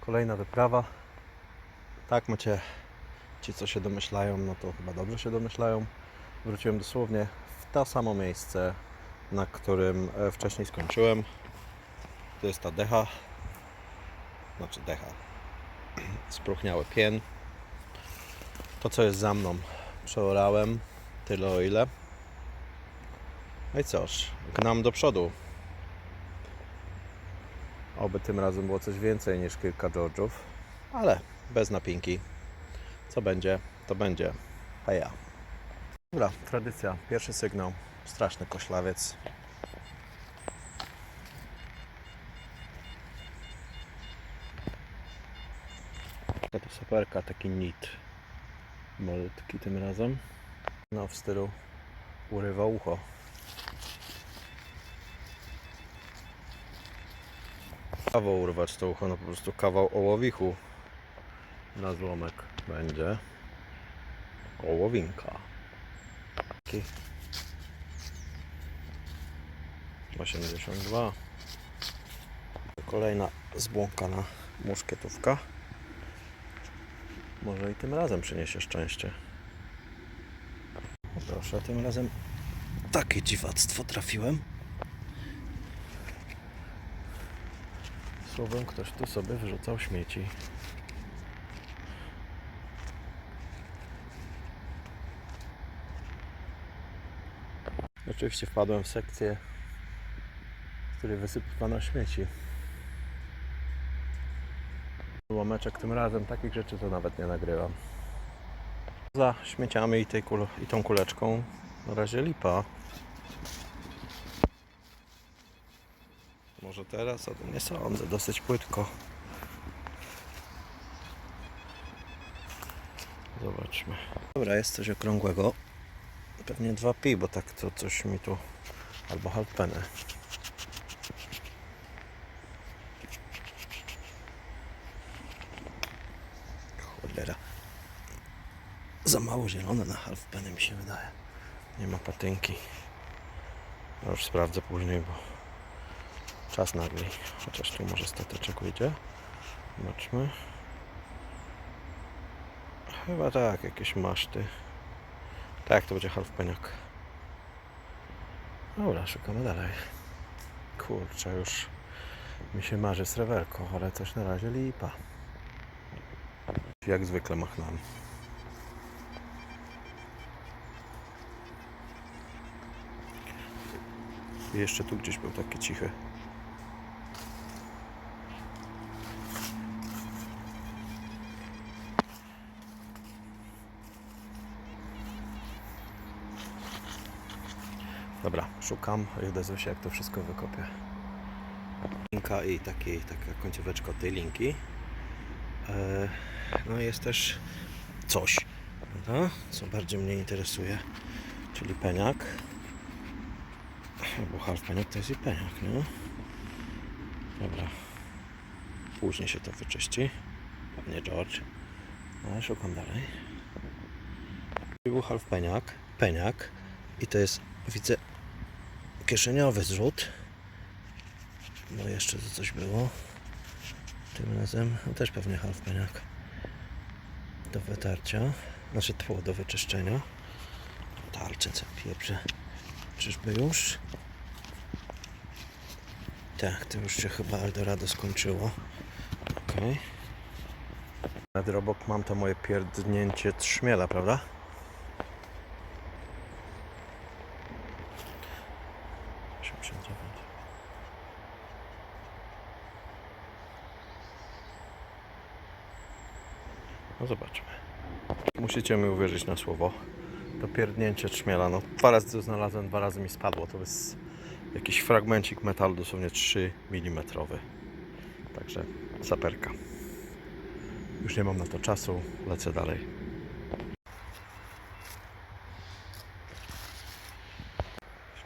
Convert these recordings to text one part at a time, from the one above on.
Kolejna wyprawa. Tak macie ci, co się domyślają, no to chyba dobrze się domyślają. Wróciłem dosłownie w to samo miejsce, na którym e, wcześniej skończyłem. To jest ta decha. Znaczy decha. Spróchniały pień. To, co jest za mną, przeorałem tyle o ile. No i cóż, gnam do przodu. Oby tym razem było coś więcej niż kilka George'ów, ale bez napinki. Co będzie, to będzie. A ja. Dobra, tradycja. Pierwszy sygnał. Straszny koślawiec. To superka, taki nit. Malutki tym razem. No w stylu urywa ucho. Kawał urwać to ucho, no po prostu kawał ołowichu na złomek będzie. Ołowinka. Taki 82. Kolejna zbłąkana muszkietówka. Może i tym razem przyniesie szczęście. Proszę, tym razem takie dziwactwo trafiłem. Słowem, ktoś tu sobie wyrzucał śmieci. Oczywiście wpadłem w sekcję, w której wysypywano śmieci. Łomeczek tym razem, takich rzeczy to nawet nie nagrywam. Za śmieciami i, tej i tą kuleczką na razie lipa. Może teraz, ale nie sądzę, dosyć płytko. Zobaczmy. Dobra, jest coś okrągłego. Pewnie 2 pi, bo tak to coś mi tu... Albo halpenę. Cholera. Za mało zielone na halfpenę mi się wydaje. Nie ma patynki. Ja już sprawdzę później, bo czas nagli. Chociaż tu może stateczek wyjdzie. Zobaczmy. Chyba tak, jakieś maszty. Tak, to będzie halfpeniak. Dobra, szukamy dalej. Kurczę, już mi się marzy srewerko, ale coś na razie lipa. Jak zwykle machnąłem. I jeszcze tu gdzieś był taki cichy. Dobra, szukam i odezwę się jak to wszystko wykopię. Linka i takiej, taka końcóweczka tej linki. E, no jest też coś, prawda? co bardziej mnie interesuje, czyli peniak. Bo half peniak to jest i peniak, nie? Dobra. Później się to wyczyści. Pewnie George. Ale szukam dalej. Był half peniak, peniak i to jest, widzę, kieszeniowy zrzut. Bo jeszcze to coś było. Tym razem no też pewnie half peniak. Do wytarcia. Znaczy tło do wyczyszczenia. Tarczę co pieprze. Czyżby już? Tak, to już się chyba Eldorado skończyło. Okej. Na drobok mam to moje pierdnięcie trzmiela, prawda? No zobaczmy. Musicie mi uwierzyć na słowo. To pierdnięcie trzmiela. No, dwa razy to znalazłem, dwa razy mi spadło. To jest jakiś fragmencik metalu, dosłownie 3 mm. Także saperka. Już nie mam na to czasu, lecę dalej.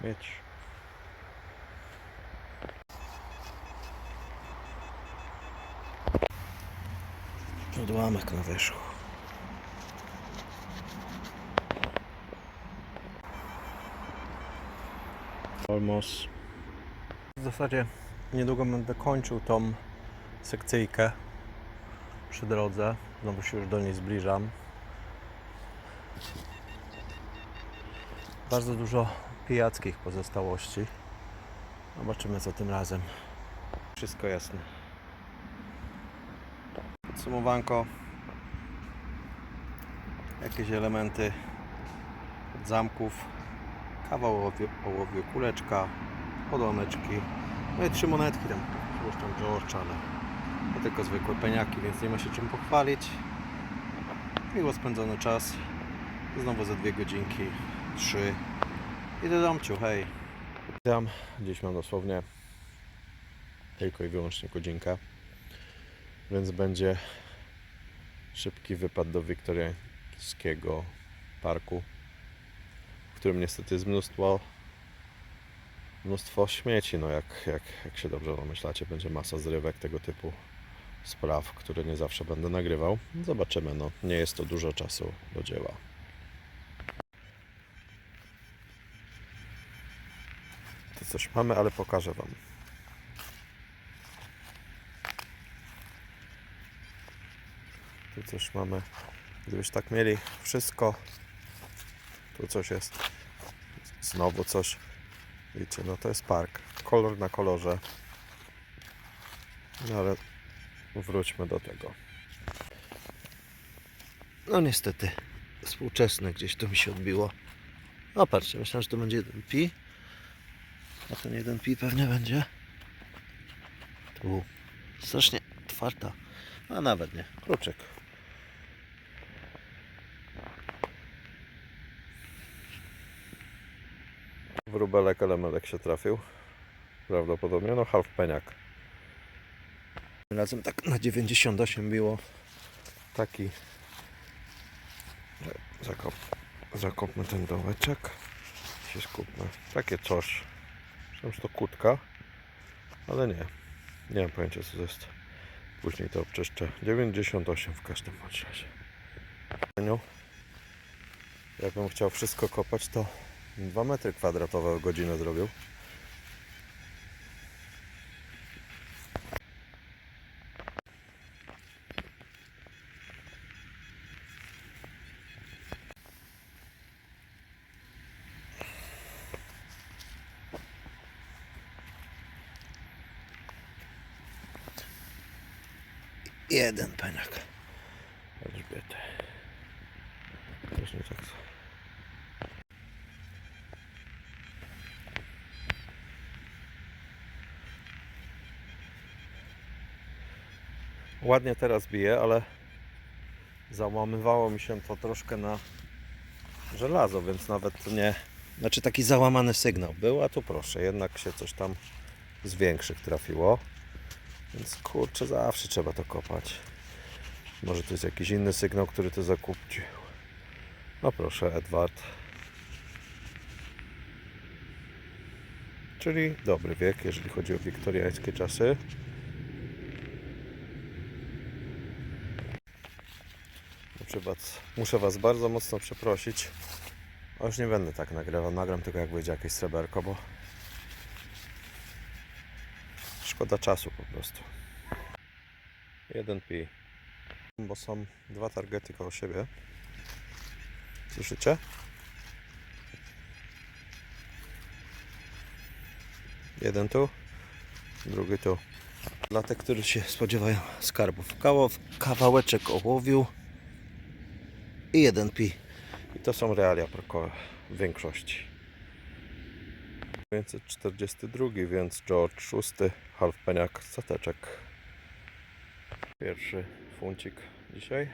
Śmieć. Odłamek na wierzchu. Almost. W zasadzie niedługo będę kończył tą sekcyjkę przy drodze. Znowu się już do niej zbliżam. Bardzo dużo pijackich pozostałości. Zobaczymy co tym razem. Wszystko jasne. Podsumowanko. Jakieś elementy od zamków. Kawał ołowiu, kuleczka, podłameczki. No i trzy monetki tam. Zresztą George, ale to tylko zwykłe peniaki, więc nie ma się czym pochwalić. Miło spędzony czas. Znowu za dwie godzinki, trzy. I do domciu, hej. Tam gdzieś mam dosłownie tylko i wyłącznie godzinkę. Więc będzie szybki wypad do wiktoriańskiego parku, w którym niestety jest mnóstwo mnóstwo śmieci, no jak, jak, jak się dobrze domyślacie, będzie masa zrywek tego typu spraw, które nie zawsze będę nagrywał. Zobaczymy, no nie jest to dużo czasu do dzieła. To coś mamy, ale pokażę Wam. Tu coś mamy. Gdybyś tak mieli wszystko, tu coś jest. Znowu coś. Widzicie, no to jest park. Kolor na kolorze. No ale wróćmy do tego. No niestety, współczesne gdzieś to mi się odbiło. No patrzcie, myślałem, że to będzie jeden pi. A ten jeden pi pewnie będzie. Tu strasznie twarda. A nawet nie. Kruczek. Wróbelek elemelek się trafił. Prawdopodobnie, no half peniak. Razem tak na 98 biło. Taki. Zakop, zakopmy ten dołeczek. Się skupmy. Takie coś. Że to kutka. Ale nie. Nie mam pojęcia co to jest. Później to obczyszczę. 98 w każdym bądź razie. Jakbym chciał wszystko kopać, to 2 metry kwadratowe godzinę zrobił. Jeden peniak. Elżbiety. Też nie tak. Ładnie teraz bije, ale załamywało mi się to troszkę na żelazo, więc nawet nie. Znaczy taki załamany sygnał był, a tu proszę, jednak się coś tam z większych trafiło. Więc kurczę, zawsze trzeba to kopać. Może to jest jakiś inny sygnał, który to zakupił. No proszę, Edward. Czyli dobry wiek, jeżeli chodzi o wiktoriańskie czasy. Muszę was, muszę was bardzo mocno przeprosić. A już nie będę tak nagrywał. Nagram tylko jak wyjdzie jakieś sreberko, bo szkoda czasu po prostu. Jeden pi. Bo są dwa targety koło siebie. Słyszycie? Jeden tu, drugi tu. Dla tych, którzy się spodziewają skarbów. Kawał, kawałeczek ołowiu i jeden pi. I to są realia parkowe w większości. 542, więc George VI, half peniak, stateczek. Pierwszy funcik dzisiaj.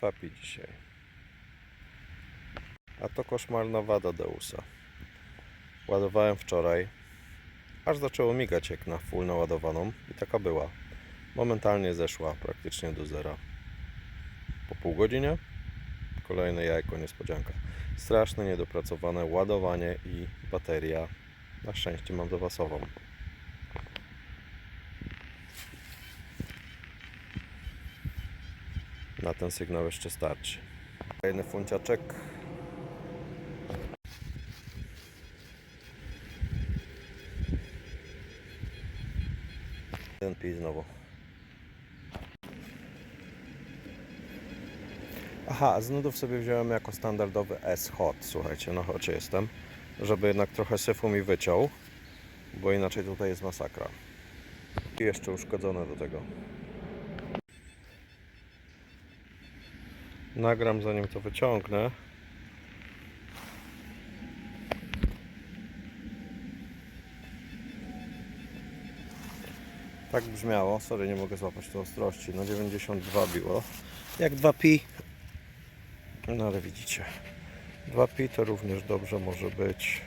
Papi dzisiaj. A to koszmarna wada Deusa. Ładowałem wczoraj. Aż zaczęło migać jak na full naładowaną i taka była. Momentalnie zeszła praktycznie do zera. Po pół godzinie kolejne jajko niespodzianka. Straszne niedopracowane ładowanie i bateria. Na szczęście mam zapasową. Na ten sygnał jeszcze starczy. Kolejny funciaczek. Jeden pi znowu. Aha, z nudów sobie wziąłem jako standardowy S-Hot, słuchajcie, no choć jestem, żeby jednak trochę syfu mi wyciął, bo inaczej tutaj jest masakra. I jeszcze uszkodzone do tego. Nagram zanim to wyciągnę. Tak brzmiało, sorry nie mogę złapać tu ostrości, no 92 biło. Jak 2 pi, no ale widzicie, 2 pi to również dobrze może być.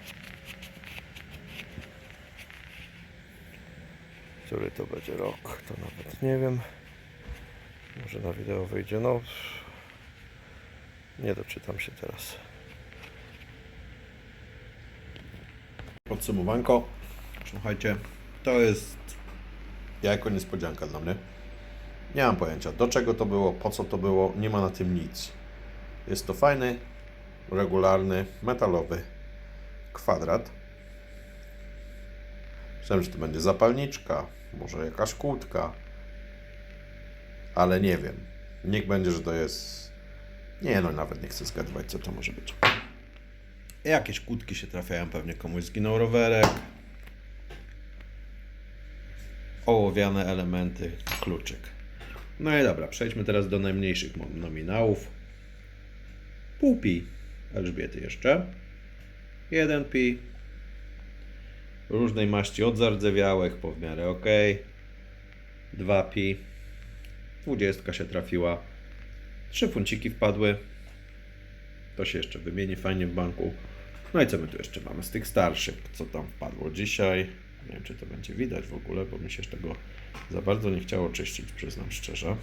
Który to będzie rok, to nawet nie wiem. Może na wideo wyjdzie, no nie doczytam się teraz. Podsumowanko. Słuchajcie, to jest jajko niespodzianka dla mnie. Nie mam pojęcia, do czego to było, po co to było, nie ma na tym nic. Jest to fajny, regularny, metalowy kwadrat. Myślałem, że to będzie zapalniczka, może jakaś kłódka, ale nie wiem. Niech będzie, że to jest. Nie, no nawet nie chcę zgadywać, co to może być. Jakieś kłódki się trafiają, pewnie komuś zginął rowerek. Ołowiane elementy, kluczyk. No i dobra, przejdźmy teraz do najmniejszych nominałów. Pół pi Elżbiety jeszcze. 1 pi. Różnej maści od zardzewiałych po w miarę ok. 2 pi. 20 się trafiła. Trzy funciki wpadły. To się jeszcze wymieni fajnie w banku. No i co my tu jeszcze mamy z tych starszych? Co tam wpadło dzisiaj? Nie wiem, czy to będzie widać w ogóle, bo mi się tego za bardzo nie chciało czyścić, przyznam szczerze.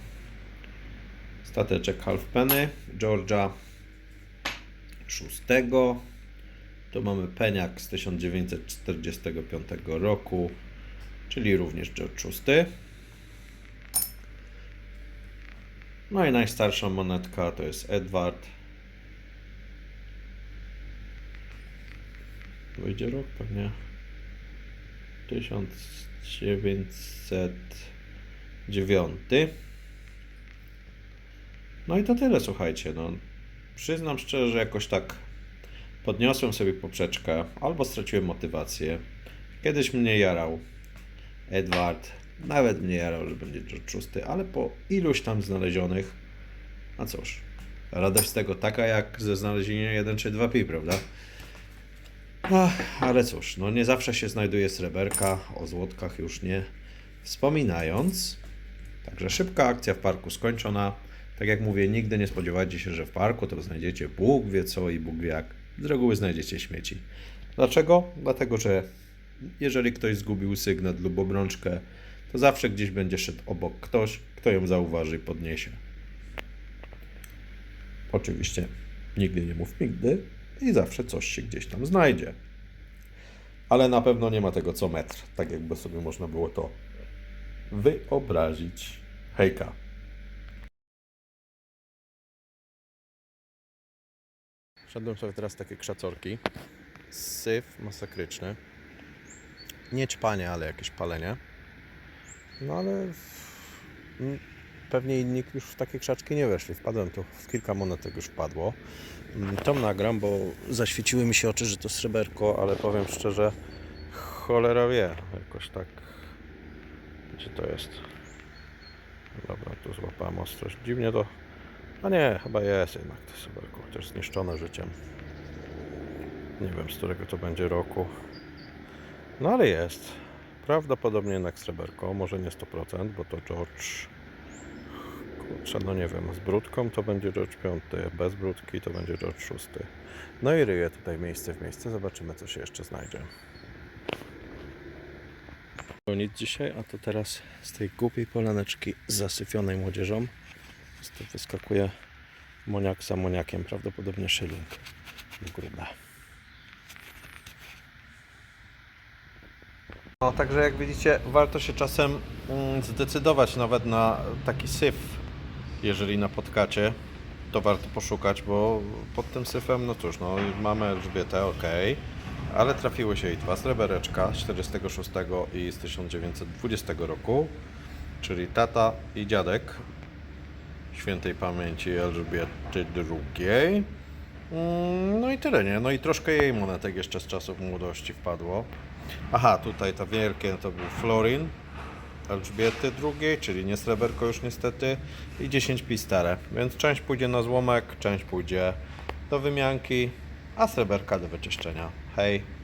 Stateczek Halfpenny, Georgia VI. Tu mamy peniak z 1945 roku, czyli również George VI. No i najstarsza monetka to jest Edward. Wyjdzie rok pewnie 1909. No i to tyle, słuchajcie. No, przyznam szczerze, że jakoś tak podniosłem sobie poprzeczkę, albo straciłem motywację. Kiedyś mnie jarał Edward, nawet mnie jarał, że będzie George VI, ale po iluś tam znalezionych, a cóż, radość z tego taka jak ze znalezienia 1 czy 2 pi, prawda? Ach, ale cóż, no nie zawsze się znajduje sreberka, o złotkach już nie wspominając. Także szybka akcja w parku skończona. Tak jak mówię, nigdy nie spodziewajcie się, że w parku to znajdziecie Bóg wie co i Bóg wie jak. Z reguły znajdziecie śmieci. Dlaczego? Dlatego, że jeżeli ktoś zgubił sygnet lub obrączkę, to zawsze gdzieś będzie szedł obok ktoś, kto ją zauważy i podniesie. Oczywiście nigdy nie mów nigdy i zawsze coś się gdzieś tam znajdzie. Ale na pewno nie ma tego co metr, tak jakby sobie można było to wyobrazić. Hejka. Szedłem sobie teraz takie krzacorki. Syf masakryczny. Nie ćpanie, ale jakieś palenie. No ale pewnie inni już w takie krzaczki nie weszli. Wpadłem tu, w kilka monetek już wpadło. Mm, To nagram, bo zaświeciły mi się oczy, że to sreberko, ale powiem szczerze, cholera wie, jakoś tak. Gdzie to jest? Dobra, tu złapałem ostrość. Dziwnie to. A nie, chyba jest jednak to sreberko, chociaż zniszczone życiem. Nie wiem, z którego to będzie roku. No ale jest. Prawdopodobnie jednak sreberko, może nie 100%, bo to George. Kurczę, no nie wiem, z brudką to będzie George V, bez brudki to będzie George VI. No i ryję tutaj miejsce w miejsce, zobaczymy co się jeszcze znajdzie. Nic dzisiaj, a to teraz z tej głupiej polaneczki zasyfionej młodzieżą to wyskakuje moniak za moniakiem, prawdopodobnie szyling grube. No, także jak widzicie, warto się czasem mm, zdecydować nawet na taki syf, jeżeli napotkacie, to warto poszukać, bo pod tym syfem, no cóż, no mamy Elżbietę, ok, ale trafiły się i dwa srebereczka z 46 i z 1920 roku, czyli tata i dziadek świętej pamięci Elżbiety II. Mm, No i tyle, nie? No i troszkę jej monetek jeszcze z czasów młodości wpadło. Aha, tutaj to wielkie to był florin Elżbiety II, czyli nie sreberko już niestety i 10 pistele. Więc część pójdzie na złomek, część pójdzie do wymianki, a sreberka do wyczyszczenia. Hej!